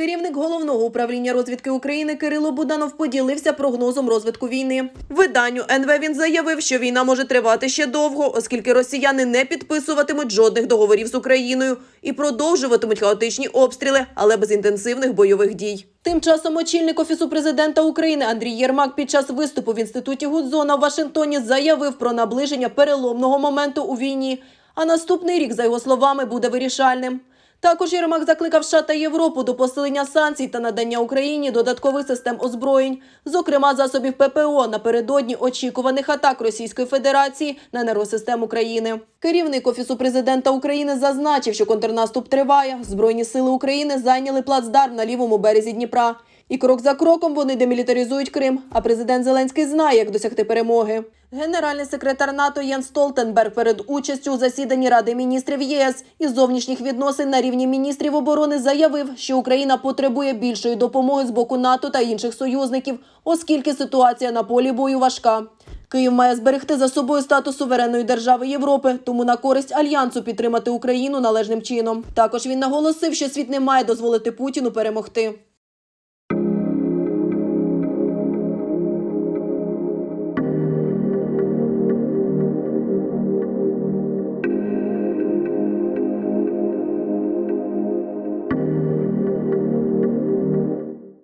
Керівник головного управління розвідки України Кирило Буданов поділився прогнозом розвитку війни. Виданню НВ він заявив, що війна може тривати ще довго, оскільки росіяни не підписуватимуть жодних договорів з Україною і продовжуватимуть хаотичні обстріли, але без інтенсивних бойових дій. Тим часом очільник офісу президента України Андрій Єрмак під час виступу в інституті Гудзона в Вашингтоні заявив про наближення переломного моменту у війні. А наступний рік, за його словами, буде вирішальним. Також Єрмак закликав США та Європу до посилення санкцій та надання Україні додаткових систем озброєнь, зокрема засобів ППО напередодні очікуваних атак Російської Федерації на енергосистему України. Керівник офісу президента України зазначив, що контрнаступ триває. Збройні сили України зайняли плацдарм на лівому березі Дніпра. І крок за кроком вони демілітаризують Крим. А президент Зеленський знає, як досягти перемоги. Генеральний секретар НАТО Єн Столтенберг перед участю у засіданні Ради міністрів ЄС із зовнішніх відносин на рівні міністрів оборони заявив, що Україна потребує більшої допомоги з боку НАТО та інших союзників, оскільки ситуація на полі бою важка. Київ має зберегти за собою статус суверенної держави Європи, тому на користь альянсу підтримати Україну належним чином. Також він наголосив, що світ не має дозволити Путіну перемогти.